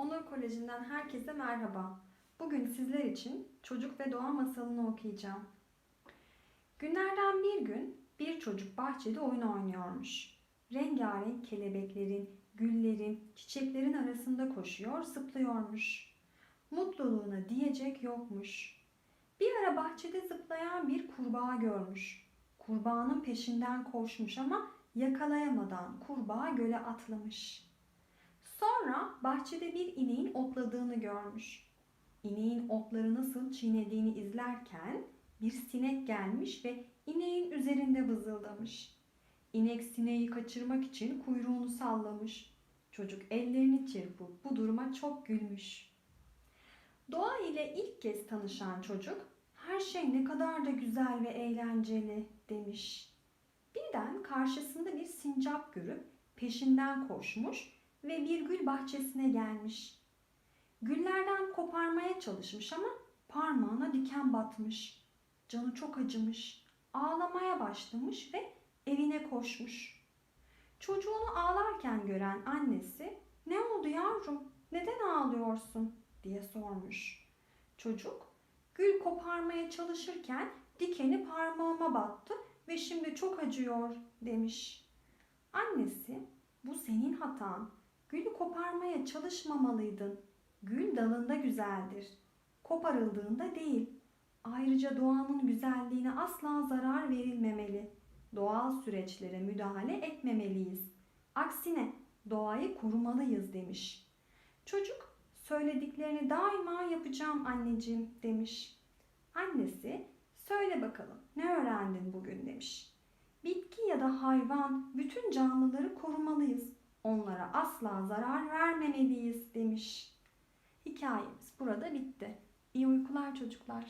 Onur Koleji'nden herkese merhaba. Bugün sizler için çocuk ve doğa masalını okuyacağım. Günlerden bir gün bir çocuk bahçede oyun oynuyormuş. Rengarenk kelebeklerin, güllerin, çiçeklerin arasında koşuyor, zıplıyormuş. Mutluluğuna diyecek yokmuş. Bir ara bahçede zıplayan bir kurbağa görmüş. Kurbağanın peşinden koşmuş ama yakalayamadan kurbağa göle atlamış. Sonra bahçede bir ineğin otladığını görmüş. İneğin otları nasıl çiğnediğini izlerken bir sinek gelmiş ve ineğin üzerinde vızıldamış. İnek sineği kaçırmak için kuyruğunu sallamış. Çocuk ellerini çırpıp bu duruma çok gülmüş. Doğa ile ilk kez tanışan çocuk her şey ne kadar da güzel ve eğlenceli demiş. Birden karşısında bir sincap görüp peşinden koşmuş ve bir gül bahçesine gelmiş. Güllerden koparmaya çalışmış ama parmağına diken batmış. Canı çok acımış. Ağlamaya başlamış ve evine koşmuş. Çocuğunu ağlarken gören annesi "Ne oldu yavrum? Neden ağlıyorsun?" diye sormuş. Çocuk gül koparmaya çalışırken dikeni parmağıma battı ve şimdi çok acıyor demiş. Annesi bu senin hatan. Gülü koparmaya çalışmamalıydın. Gül dalında güzeldir. Koparıldığında değil. Ayrıca doğanın güzelliğine asla zarar verilmemeli. Doğal süreçlere müdahale etmemeliyiz. Aksine doğayı korumalıyız demiş. Çocuk söylediklerini daima yapacağım anneciğim demiş. Annesi söyle bakalım ne öğrendin bugün demiş. Bitki ya da hayvan bütün canlıları korumalıyız. Asla zarar vermemeliyiz demiş. Hikayemiz burada bitti. İyi uykular çocuklar.